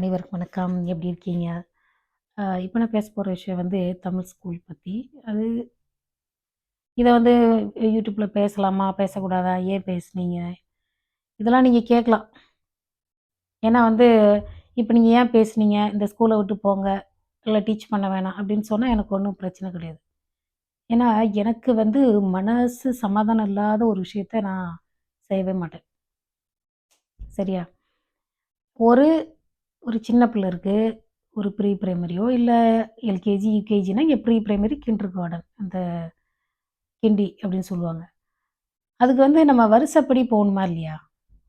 அனைவருக்கும் வணக்கம். எப்படி இருக்கீங்க? இப்போ நான் பேச போகிற விஷயம் வந்து தமிழ் ஸ்கூல் பற்றி அது இதை வந்து யூடியூப்பில் பேசலாமா? பேசக்கூடாதா? ஏன் பேசுனீங்க? இதெல்லாம் நீங்கள் கேட்கலாம். ஏன்னா வந்து இப்போ நீங்கள் ஏன் பேசுனீங்க? இந்த ஸ்கூலை விட்டு போங்க. இல்லை டீச் பண்ண வேணாம் அப்படின்னு சொன்னால் எனக்கு ஒன்றும் பிரச்சனை கிடையாது. ஏன்னா எனக்கு வந்து மனசு சமாதானம் இல்லாத ஒரு விஷயத்த நான் செய்யவே மாட்டேன். சரியா? ஒரு ஒரு சின்ன பிள்ளை இருக்குது ஒரு ப்ரீ ப்ரைமரியோ இல்லை எல்கேஜி யூகேஜினா இங்கே ப்ரீ ப்ரைமரி கிண்டர் கார்டன் அந்த கிண்டி அப்படின்னு சொல்லுவாங்க. அதுக்கு வந்து நம்ம வருஷப்படி போகணுமா இல்லையா?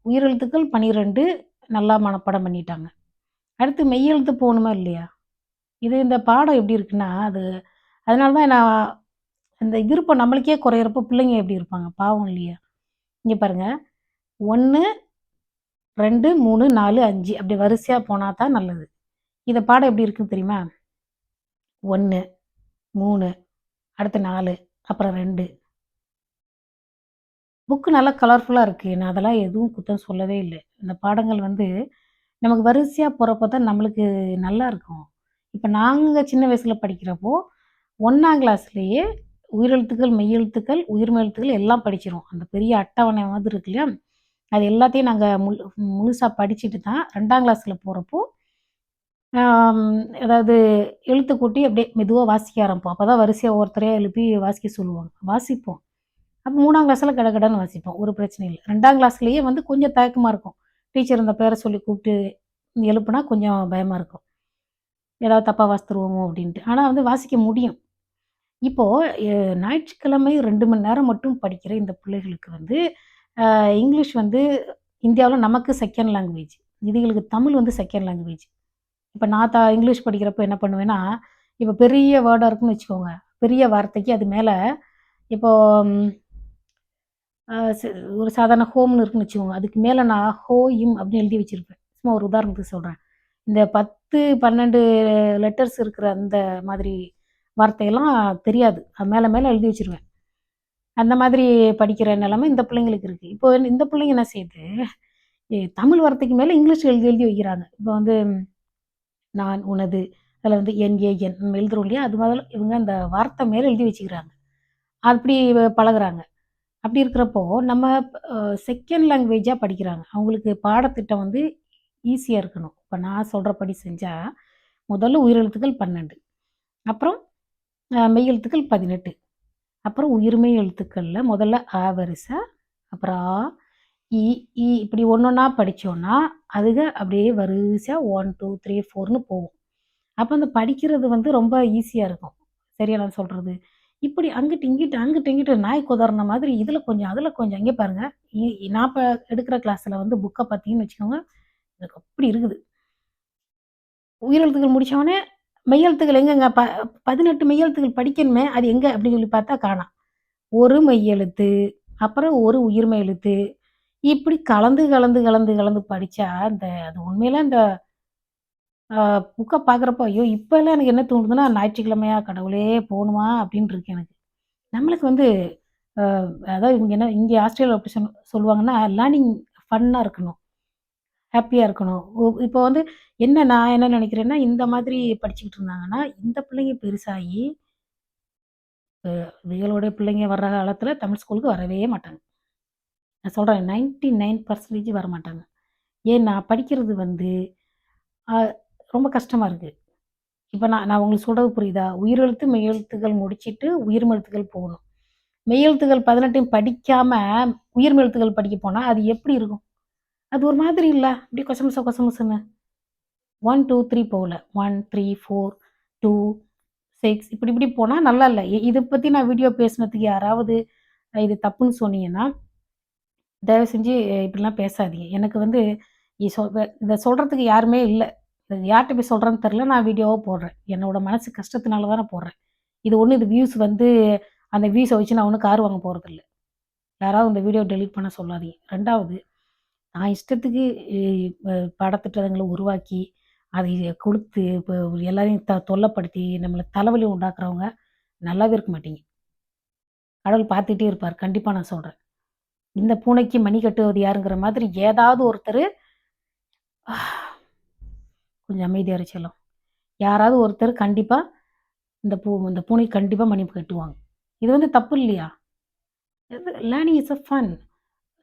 உயிரெழுத்துக்கள் பன்னிரெண்டு நல்லா மனப்பாடம் பண்ணிட்டாங்க. அடுத்து மெய்யெழுத்து போகணுமா இல்லையா? இது இந்த பாடம் எப்படி இருக்குன்னா அது அதனால தான் நான் இந்த விருப்பம் நம்மளுக்கே குறையிறப்போ பிள்ளைங்க எப்படி இருப்பாங்க? பாவம் இல்லையா? இங்கே பாருங்கள் ஒன்று ரெண்டு மூணு நாலு அஞ்சு. அப்படி வரிசையாக போனால் தான் நல்லது. இதை பாடம் எப்படி இருக்குன்னு தெரியுமா? ஒன்று மூணு அடுத்து நாலு அப்புறம் ரெண்டு. புக்கு நல்லா கலர்ஃபுல்லாக இருக்குது நான் அதெல்லாம் எதுவும் குத்தம் சொல்லவே இல்லை. இந்த பாடங்கள் வந்து நமக்கு வரிசையாக போகிறப்ப தான் நம்மளுக்கு நல்லா இருக்கும். இப்போ நாங்கள் சின்ன வயசில் படிக்கிறப்போ ஒன்றாம் கிளாஸ்லேயே உயிரெழுத்துக்கள் மெய்யெழுத்துக்கள் உயிர்மெழுத்துக்கள் எல்லாம் படிச்சிரும் அந்த பெரிய அட்டவணை மாதிரி இருக்கு இல்லையா? அது எல்லாத்தையும் நாங்கள் முழு முழுசாக படிச்சுட்டு தான் ரெண்டாம் கிளாஸில் போகிறப்போ அதாவது எழுத்து கூட்டி அப்படியே மெதுவாக வாசிக்க ஆரம்பிப்போம். அப்போ தான் வரிசையாக ஒவ்வொருத்தரையாக எழுப்பி வாசிக்க சொல்லுவாங்க. வாசிப்போம். அப்போ மூணாம் கிளாஸில் கடை கடைன்னு வாசிப்போம். ஒரு பிரச்சனை இல்லை. ரெண்டாம் கிளாஸ்லேயே வந்து கொஞ்சம் தயக்கமாக இருக்கும். டீச்சர் இந்த பேரை சொல்லி கூப்பிட்டு எழுப்புனா கொஞ்சம் பயமாக இருக்கும். ஏதாவது தப்பாக வாசித்துருவோமோ அப்படின்ட்டு. ஆனால் வந்து வாசிக்க முடியும். இப்போது ஞாயிற்றுக்கிழமை ரெண்டு மணி நேரம் மட்டும் படிக்கிற இந்த பிள்ளைகளுக்கு வந்து இங்கிலீஷ் வந்து இந்தியாவில் நமக்கு செகண்ட் லாங்குவேஜ் இதுகளுக்கு தமிழ் வந்து செகண்ட் லாங்குவேஜ் இப்போ நான் தா இங்கிலீஷ் படிக்கிறப்போ என்ன பண்ணுவேன்னா இப்போ பெரிய வேர்டாக இருக்குன்னு வச்சுக்கோங்க. பெரிய வார்த்தைக்கு அது மேலே இப்போ ஒரு சாதாரண ஹோம்னு இருக்குன்னு வச்சுக்கோங்க. அதுக்கு மேலே நான் ஹோ இம் அப்படின்னு எழுதி வச்சுருப்பேன். சும்மா ஒரு உதாரணத்துக்கு சொல்கிறேன் இந்த பத்து பன்னெண்டு லெட்டர்ஸ் இருக்கிற அந்த மாதிரி வார்த்தையெல்லாம் தெரியாது. அது மேலே மேலே எழுதி வச்சுருவேன். அந்த மாதிரி படிக்கிற நிலமை இந்த பிள்ளைங்களுக்கு இருக்குது இப்போ இந்த பிள்ளைங்க என்ன செய்யுது? தமிழ் வார்த்தைக்கு மேலே இங்கிலீஷ் எழுதி எழுதி வைக்கிறாங்க. இப்போ வந்து நான் உனது அதில் வந்து என்ஏஎன் நம்ம எழுதுறோம் இல்லையா? அது மாதிரி இவங்க அந்த வார்த்தை மேலே எழுதி வச்சுக்கிறாங்க. அப்படி பழகுறாங்க. அப்படி இருக்கிறப்போ நம்ம செகண்ட் லாங்குவேஜாக படிக்கிறாங்க. அவங்களுக்கு பாடத்திட்டம் வந்து ஈஸியாக இருக்கணும். இப்போ நான் சொல்கிறபடி செஞ்சால் முதல்ல உயிரெழுத்துக்கள் பன்னெண்டு. அப்புறம் மெய் எழுத்துக்கள் பதினெட்டு. அப்புறம் உயிர்மெய் எழுத்துக்களில் முதல்ல ஆ வரிசை அப்புறம் ஆ இ இ இப்படி ஒன்று ஒன்றா படித்தோன்னா அதுக அப்படியே வரிசையாக ஒன் டூ த்ரீ ஃபோர்னு போகும். அப்போ அந்த படிக்கிறது வந்து ரொம்ப ஈஸியாக இருக்கும். சரியா நான் சொல்கிறது இப்படி அங்கிட்டு இங்கிட்டு அங்கிட்டு இங்கிட்டு நாய் குதறன மாதிரி இதில் கொஞ்சம் அதில் கொஞ்சம். இங்கே பாருங்கள் நான் இப்போ எடுக்கிற கிளாஸில் வந்து புக்கை பார்த்தீங்கன்னு வச்சுக்கோங்க. எனக்கு அப்படி இருக்குது. உயிரெழுத்துக்கள் முடித்தவொடனே மெய்யெழுத்துக்கள் எங்கெங்க? ப பதினெட்டு மெய்யெழுத்துக்கள் படிக்கணுமே அது எங்கே? அப்படின்னு சொல்லி பார்த்தா காணாம் ஒரு மெய்யெழுத்து அப்புறம் ஒரு உயிர்மை எழுத்து. இப்படி கலந்து கலந்து கலந்து கலந்து படித்தா அந்த அது உண்மையில இந்த புக்கை பார்க்குறப்போ ஐயோ இப்போல்லாம் எனக்கு என்ன தோணுதுன்னா ஞாயிற்றுக்கிழமையா கடவுளே போகணுமா அப்படின்னு இருக்கு எனக்கு. நம்மளுக்கு வந்து அதாவது இவங்க என்ன இங்கே ஆஸ்திரேலியா அப்படி சொல் சொல்லுவாங்கன்னா லேர்னிங் ஃபன்னாக இருக்கணும். ஹாப்பியாக இருக்கணும். இப்போ வந்து என்ன நான் என்ன நினைக்கிறேன்னா இந்த மாதிரி படிச்சுக்கிட்டு இருந்தாங்கன்னா இந்த பிள்ளைங்க பெருசாகி இவங்களுடைய பிள்ளைங்க வர்ற காலத்தில் தமிழ் ஸ்கூலுக்கு வரவே மாட்டாங்க. நான் சொல்கிறேன் நைன்டி நைன் பர்சன்டேஜ் வர மாட்டாங்க ஏன்னா படிக்கிறது வந்து ரொம்ப கஷ்டமாக இருக்குது இப்போ நான் நான் உங்களுக்கு சொல்கிறது புரியுதா? உயிரெழுத்து மெய்யெழுத்துகள் முடிச்சுட்டு உயிர்மெழுத்துகள் போகணும். மெய்யெழுத்துகள் பதினெட்டையும் படிக்காமல் உயிர்மெழுத்துகள் படிக்க போனால் அது எப்படி இருக்கும்? அது ஒரு மாதிரி இல்லை. அப்படியே கொசமச கொசமசன்னு. ஒன் டூ த்ரீ போகல one three four two six இப்படி இப்படி போனால் நல்லா இல்லை. இதை பற்றி நான் வீடியோ பேசினதுக்கு யாராவது இது தப்புன்னு சொன்னீங்கன்னா தயவு செஞ்சு இப்படிலாம் பேசாதீங்க. எனக்கு வந்து இதை சொல்கிறதுக்கு யாருமே இல்லை. யார்கிட்ட போய் சொல்கிறேன்னு தெரில நான் வீடியோவாக போடுறேன். என்னோட மனசு கஷ்டத்தினால தானே போடுறேன். இது ஒன்று இது வியூஸ் வந்து அந்த வியூஸை வச்சு நான் ஒன்றும் கார் வாங்க போகிறதில்ல யாராவது இந்த வீடியோ டெலிட் பண்ண சொல்லாதீங்க. ரெண்டாவது நான் இஷ்டத்துக்கு பாடத்திட்டங்களை உருவாக்கி அதை கொடுத்து இப்போ எல்லாரையும் த தொல்லைப்படுத்தி நம்மளை தலைவலி உண்டாக்குறவங்க நல்லாவே இருக்க மாட்டீங்க கடவுள் பார்த்துட்டே இருப்பார் கண்டிப்பாக நான் சொல்கிறேன் இந்த பூனைக்கு மணி கட்டுவது யாருங்கிற மாதிரி ஏதாவது ஒருத்தர் கொஞ்சம் அமைதியாக இரு யாராவது ஒருத்தர் கண்டிப்பாக இந்த பூ இந்த பூனை கண்டிப்பாக மணி கட்டுவாங்க. இது வந்து தப்பு இல்லையா? இது லேர்னிங் இஸ் அ ஃபன்.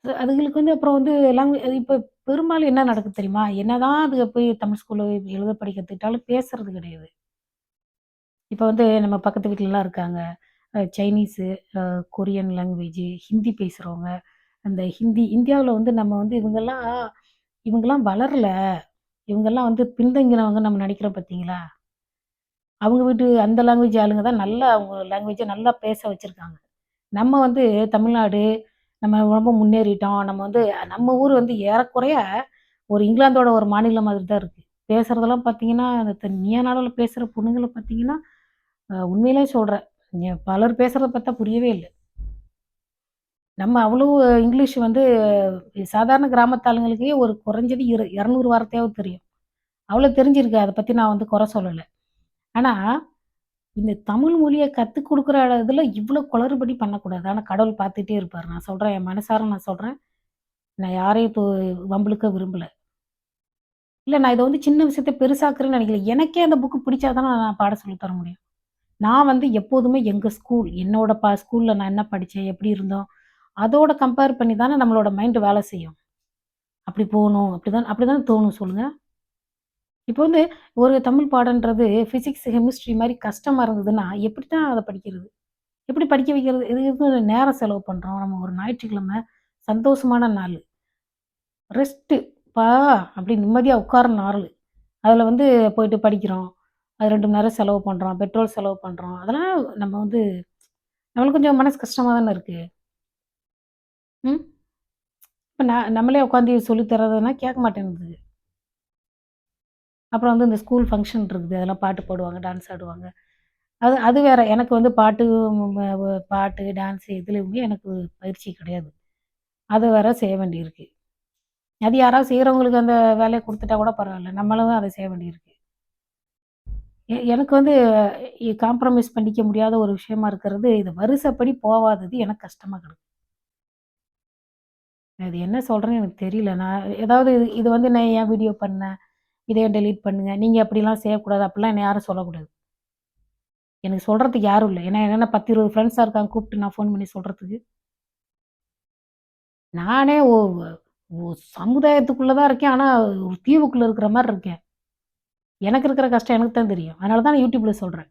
அதுங்களுக்கு வந்து அப்புறம் வந்து லாங்குவேஜ் இப்போ பெரும்பாலும் என்ன நடக்குது தெரியுமா? என்னதான் அதுக்கு போய் தமிழ் ஸ்கூலில் எழுத படிக்க கத்துக்கிட்டாலும் பேசுறது கிடையாது. இப்போ வந்து நம்ம பக்கத்து வீட்லலாம் இருக்காங்க. சைனீஸு, கொரியன் லாங்குவேஜ், ஹிந்தி பேசுகிறவங்க அந்த ஹிந்தி இந்தியாவில் வந்து நம்ம வந்து இவங்கெல்லாம் இவங்கெல்லாம் வளரல. இவங்கெல்லாம் வந்து பின்தங்கினவங்க நம்ம நினைக்கிறோம் பார்த்தீங்களா? அவங்க வீட்டு அந்த லாங்குவேஜ் ஆளுங்க தான் நல்லா அவங்க லாங்குவேஜை நல்லா பேச வச்சுருக்காங்க நம்ம வந்து தமிழ்நாடு, நம்ம ரொம்ப முன்னேறிட்டோம். நம்ம வந்து நம்ம ஊர் வந்து ஏறக்குறைய ஒரு இங்கிலாந்தோட ஒரு மாநிலம் மாதிரி தான் இருக்குது பேசுகிறதெல்லாம் பார்த்தீங்கன்னா, அந்த மியானாடுல பேசுகிற பொண்ணுங்களை பார்த்தீங்கன்னா, உண்மையிலே சொல்கிறேன் பலர் பேசுகிறத பார்த்தா புரியவே இல்லை நம்ம அவ்வளோ இங்கிலீஷ் வந்து சாதாரண கிராமத்து ஆளுங்களுக்கே ஒரு குறைஞ்சது இரு 200 வார்த்தையாவது தெரியும். அவ்வளோ தெரிஞ்சிருக்கு. அதை பற்றி நான் வந்து குறை சொல்லலை ஆனால் இந்த தமிழ் மொழியை கற்றுக் கொடுக்குற அளவுல இவ்வளோ குளறுபடி பண்ணக்கூடாது. ஆனால் கடவுள் பார்த்துட்டே இருப்பார் நான் சொல்கிறேன் என் மனசார நான் சொல்கிறேன் நான் யாரையும் இப்போ வம்பளுக்க விரும்பலை இல்லை நான் இதை வந்து சின்ன விஷயத்த பெருசாக்குறேன்னு நினைக்கல எனக்கே அந்த புக்கு பிடிச்சாதானே நான் பாடம் சொல்லித்தர தர முடியும். நான் வந்து எப்போதுமே எங்கள் ஸ்கூல், என்னோட பா ஸ்கூலில் நான் என்ன படித்தேன் எப்படி இருந்தோம், அதோட கம்பேர் பண்ணி தானே நம்மளோட மைண்டு வேலை செய்யும். அப்படி போணும், அப்படிதான் அப்படிதானே தோணும் சொல்லுங்கள் இப்போ வந்து ஒரு தமிழ் பாடன்றது ஃபிசிக்ஸ் கெமிஸ்ட்ரி மாதிரி கஷ்டமாக இருந்ததுன்னா, எப்படித்தான் அதை படிக்கிறது? எப்படி படிக்க வைக்கிறது? இதுக்கு நேரம் செலவு பண்ணுறோம் நம்ம ஒரு ஞாயிற்றுக்கிழமை சந்தோஷமான நாள் ரெஸ்ட்டு பா அப்படி நிம்மதியாக உட்கார நாள் அதில் வந்து போயிட்டு படிக்கிறோம். அது ரெண்டு மணி நேரம் செலவு பண்ணுறோம் பெட்ரோல் செலவு பண்ணுறோம் அதெல்லாம் நம்ம வந்து நம்மளுக்கு கொஞ்சம் மனசு கஷ்டமாக தானே இருக்குது ம். இப்போ நான் நம்மளே உட்காந்து சொல்லி தரதுன்னா கேட்க மாட்டேங்குது அப்புறம் வந்து இந்த ஸ்கூல் ஃபங்க்ஷன் இருக்குது. அதெல்லாம் பாட்டு பாடுவாங்க, டான்ஸ் ஆடுவாங்க. அது அது வேற. எனக்கு வந்து பாட்டு பாட்டு, டான்ஸ் இதுலேயுமே எனக்கு பயிற்சி கிடையாது. அது வேற செய்ய வேண்டியிருக்கு. அது யாராவது செய்கிறவங்களுக்கு அந்த வேலையை கொடுத்துட்டா கூட பரவாயில்ல நம்மளும் அதை செய்ய வேண்டியிருக்கு. எ எனக்கு வந்து காம்ப்ரமைஸ் பண்ணிக்க முடியாத ஒரு விஷயமா இருக்கிறது, இது வருஷப்படி போவாதது எனக்கு கஷ்டமாக கிடக்கு. அது என்ன சொல்கிறேன்னு எனக்கு தெரியல. நான் ஏதாவது இது இது வந்து நான் ஏன் வீடியோ பண்ணேன்? இதையும் டெலீட் பண்ணுங்க? நீங்கள் அப்படிலாம் செய்யக்கூடாது. அப்படிலாம் என்ன யாரும் சொல்லக்கூடாது. எனக்கு சொல்கிறதுக்கு யாரும் இல்லை ஏன்னா என்னென்ன பத்து இருபது ஃப்ரெண்ட்ஸாக இருக்காங்க. கூப்பிட்டு நான் ஃபோன் பண்ணி சொல்கிறதுக்கு நானே ஓ ஓ சமுதாயத்துக்குள்ளே தான் இருக்கேன். ஆனால் ஒரு தீவுக்குள்ளே இருக்கிற மாதிரி இருக்கேன். எனக்கு இருக்கிற கஷ்டம் எனக்கு தான் தெரியும். அதனால தான் நான் யூடியூப்பில் சொல்கிறேன்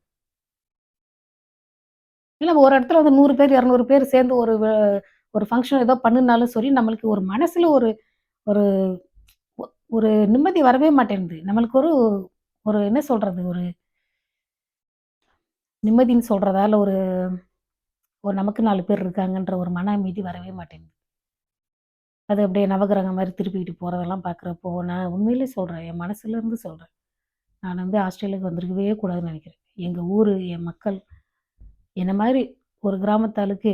இல்லை ஒரு இடத்துல வந்து நூறு பேர், 200 பேர் சேர்ந்து ஒரு ஒரு ஃபங்க்ஷன் ஏதோ பண்ணுனாலும் சரி, நம்மளுக்கு ஒரு மனசில் ஒரு ஒரு ஒரு நிம்மதி வரவே மாட்டேன்து. நம்மளுக்கு ஒரு ஒரு என்ன சொல்றது? ஒரு நிம்மதின்னு சொல்றதா? ஒரு ஒரு நமக்கு நாலு பேர் இருக்காங்கன்ற ஒரு மன அமைதி வரவே மாட்டேங்குது. அது அப்படியே நவகிரகம் மாதிரி திருப்பிக்கிட்டு போறதெல்லாம் பார்க்குறப்போ, நான் உண்மையிலே சொல்றேன். என் மனசுல இருந்து சொல்றேன். நான் வந்து ஆஸ்திரேலியாவுக்கு வந்திருக்கவே கூடாதுன்னு நினைக்கிறேன் எங்க ஊரு, என் மக்கள் என்ன மாதிரி ஒரு கிராமத்தாளுக்கு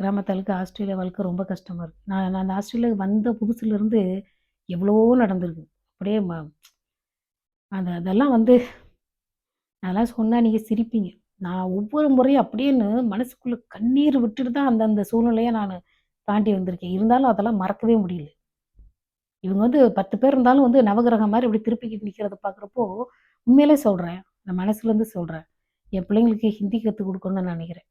கிராமத்தாளுக்கு ஆஸ்திரேலியா வாழ்க்கை ரொம்ப கஷ்டமாக இருக்குது நான் நான் அந்த ஆஸ்திரேலியாவுக்கு வந்த புதுசுலேருந்து எவ்வளோ நடந்திருக்கு. அப்படியே ம அந்த அதெல்லாம் வந்து அதெல்லாம் சொன்னால் நீங்கள் சிரிப்பீங்க. நான் ஒவ்வொரு முறையும் அப்படியேன்னு மனசுக்குள்ளே கண்ணீர் விட்டுட்டு தான் அந்த அந்த நான் தாண்டி வந்திருக்கேன். இருந்தாலும் அதெல்லாம் மறக்கவே முடியல. இவங்க வந்து 10 பேர் இருந்தாலும் வந்து நவகிரகம் மாதிரி இப்படி திருப்பிக்கிட்டு நிற்கிறத பார்க்குறப்போ, உண்மையிலே சொல்கிறேன் நான் மனசுலேருந்து சொல்கிறேன் என் பிள்ளைங்களுக்கு ஹிந்தி கற்றுக் கொடுக்கணும்னு நான் நினைக்கிறேன்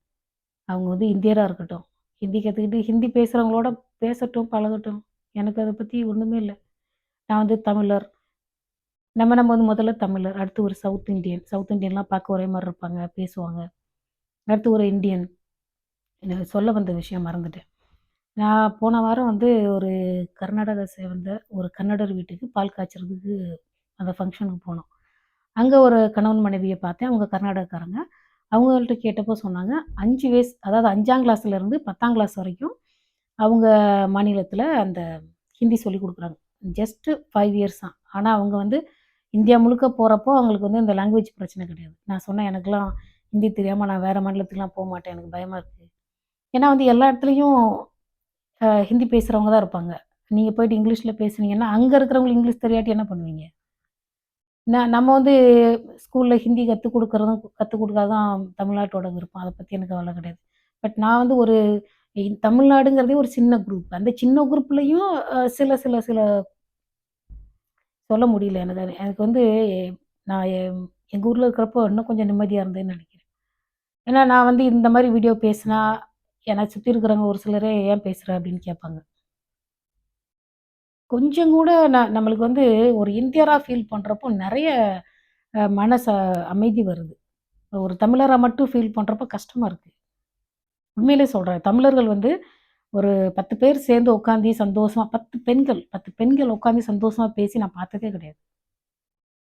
அவங்க வந்து இந்தியராக இருக்கட்டும். ஹிந்தி கற்றுக்கிட்டு ஹிந்தி பேசுகிறவங்களோட பேசட்டும், பழகட்டும். எனக்கு அதை பற்றி ஒன்றுமே இல்லை நான் வந்து தமிழர். நம்ம நம்ம வந்து முதல்ல தமிழர். அடுத்து ஒரு சவுத் இந்தியன் சவுத் இந்தியன்லாம் பார்க்க ஒரே மாதிரி இருப்பாங்க, பேசுவாங்க. அடுத்து ஒரு இந்தியன். எனக்கு சொல்ல வந்த விஷயம் மறந்துட்டேன். நான் போன வாரம் வந்து ஒரு கர்நாடகா சேர்ந்த ஒரு கன்னடர் வீட்டுக்கு பால் காய்ச்சறதுக்கு அந்த ஃபங்க்ஷனுக்கு போனோம். அங்கே ஒரு கணவன் மனைவியை பார்த்தேன். அவங்க கர்நாடகக்காரங்க. அவங்கள்ட்ட கேட்டப்போ சொன்னாங்க, அஞ்சு வயசு அதாவது அஞ்சாம் கிளாஸ்லேருந்து 10ஆம் கிளாஸ் வரைக்கும் அவங்க மாநிலத்தில் அந்த ஹிந்தி சொல்லிக் கொடுக்குறாங்க ஜஸ்ட்டு ஃபைவ் இயர்ஸ் தான். ஆனால் அவங்க வந்து இந்தியா முழுக்க போகிறப்போ அவங்களுக்கு வந்து இந்த லாங்குவேஜ் பிரச்சனை கிடையாது. நான் சொன்னேன், எனக்குலாம் ஹிந்தி தெரியாமல் நான் வேறு மாநிலத்துக்குலாம் போமாட்டேன். எனக்கு பயமாக இருக்குது ஏன்னா வந்து எல்லா இடத்துலையும் ஹிந்தி பேசுகிறவங்க தான் இருப்பாங்க. நீங்கள் போயிட்டு இங்கிலீஷில் பேசுனீங்கன்னா, அங்கே இருக்கிறவங்களுக்கு இங்கிலீஷ் தெரியாட்டி என்ன பண்ணுவீங்க? நம்ம வந்து ஸ்கூலில் ஹிந்தி கற்றுக் கொடுக்குறதும் கற்றுக் கொடுக்காதான் தமிழ்நாட்டோட விருப்பம். அதை பற்றி எனக்கு கவலை கிடையாது. பட் நான் வந்து ஒரு தமிழ்நாடுங்கிறதே ஒரு சின்ன குரூப். அந்த சின்ன குரூப்லேயும் சில சில சில சொல்ல முடியல எனக்கு எனக்கு வந்து நான் எங்கள் ஊரில் இருக்கிறப்போ இன்னும் கொஞ்சம் நிம்மதியாக இருந்தேன்னு நினைக்கிறேன் ஏன்னா நான் வந்து இந்த மாதிரி வீடியோ பேசினா என்னை சுற்றி இருக்கிறவங்க ஒரு சிலரே ஏன் பேசுகிற அப்படின்னு கேட்பாங்க கொஞ்சம் கூட நான் நம்மளுக்கு வந்து ஒரு இந்தியராக ஃபீல் பண்ணுறப்போ நிறைய மனசை மனச அமைதி வருது. ஒரு தமிழராக மட்டும் ஃபீல் பண்ணுறப்போ கஷ்டமாக இருக்குது உண்மையிலே சொல்கிறேன் தமிழர்கள் வந்து ஒரு பத்து பேர் சேர்ந்து உட்காந்து சந்தோஷமாக பத்து பெண்கள் பத்து பெண்கள் உட்காந்து சந்தோஷமாக பேசி நான் பார்த்ததே கிடையாது.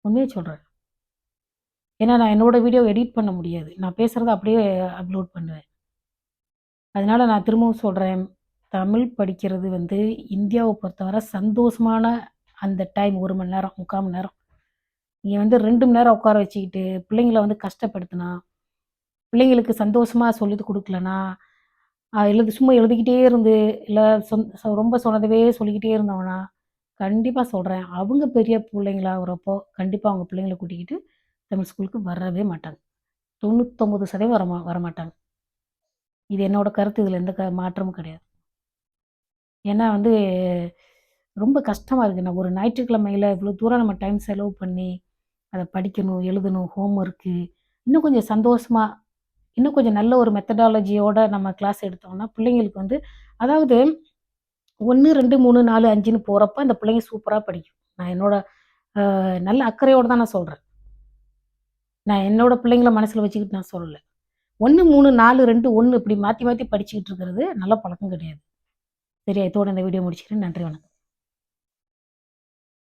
உண்மையை சொல்கிறேன் ஏன்னா நான் என்னோடய வீடியோ எடிட் பண்ண முடியாது. நான் பேசுகிறத அப்படியே அப்லோட் பண்ணுவேன். அதனால் நான் திரும்பவும் சொல்கிறேன் தமிழ் படிக்கிறது வந்து இந்தியாவை பொறுத்தவரை சந்தோஷமான அந்த டைம் ஒரு மணி நேரம் முக்கால் மணி நேரம். நீங்கள் வந்து ரெண்டு மணி நேரம் உட்கார வச்சுக்கிட்டு பிள்ளைங்கள வந்து கஷ்டப்படுத்தினா பிள்ளைங்களுக்கு சந்தோஷமாக சொல்லி கொடுக்கலனா எழுது சும்மா எழுதிக்கிட்டே இருந்து இல்லை சொந்த ரொம்ப சொன்னதவே சொல்லிக்கிட்டே இருந்தவனா கண்டிப்பாக சொல்கிறேன் அவங்க பெரிய பிள்ளைங்களா வரப்போ கண்டிப்பாக அவங்க பிள்ளைங்கள கூட்டிக்கிட்டு தமிழ் ஸ்கூலுக்கு வரவே மாட்டாங்க. தொண்ணூத்தொம்பது சதவீதம் வர மா வர மாட்டாங்க இது என்னோட கருத்து இதில் எந்த க மாற்றமும் கிடையாது. ஏன்னா வந்து ரொம்ப கஷ்டமாக இருக்குது நான் ஒரு ஞாயிற்றுக்கிழமையில் இவ்வளோ தூரம் நம்ம டைம் செலவு பண்ணி அதை படிக்கணும் எழுதணும் ஹோம் ஒர்க்கு இன்னும் கொஞ்சம் சந்தோஷமாக இன்னும் கொஞ்சம் நல்ல ஒரு மெத்தடாலஜியோட நம்ம கிளாஸ் எடுத்தோம்னா பிள்ளைங்களுக்கு வந்து அதாவது ஒன்று ரெண்டு மூணு நாலு அஞ்சுன்னு போகிறப்ப அந்த பிள்ளைங்க சூப்பராக படிக்கும். நான் என்னோட நல்ல அக்கறையோடு தான் நான் சொல்கிறேன் நான் என்னோட பிள்ளைங்கள மனசில் வச்சுக்கிட்டு நான் சொல்லலை. ஒன்று மூணு நாலு ரெண்டு ஒன்று இப்படி மாற்றி மாற்றி படிச்சுக்கிட்டு இருக்கிறது நல்ல பழக்கம் கிடையாது. சரி இதோட இந்த வீடியோ முடிச்சுக்கிறேன். நன்றி வணக்கம்.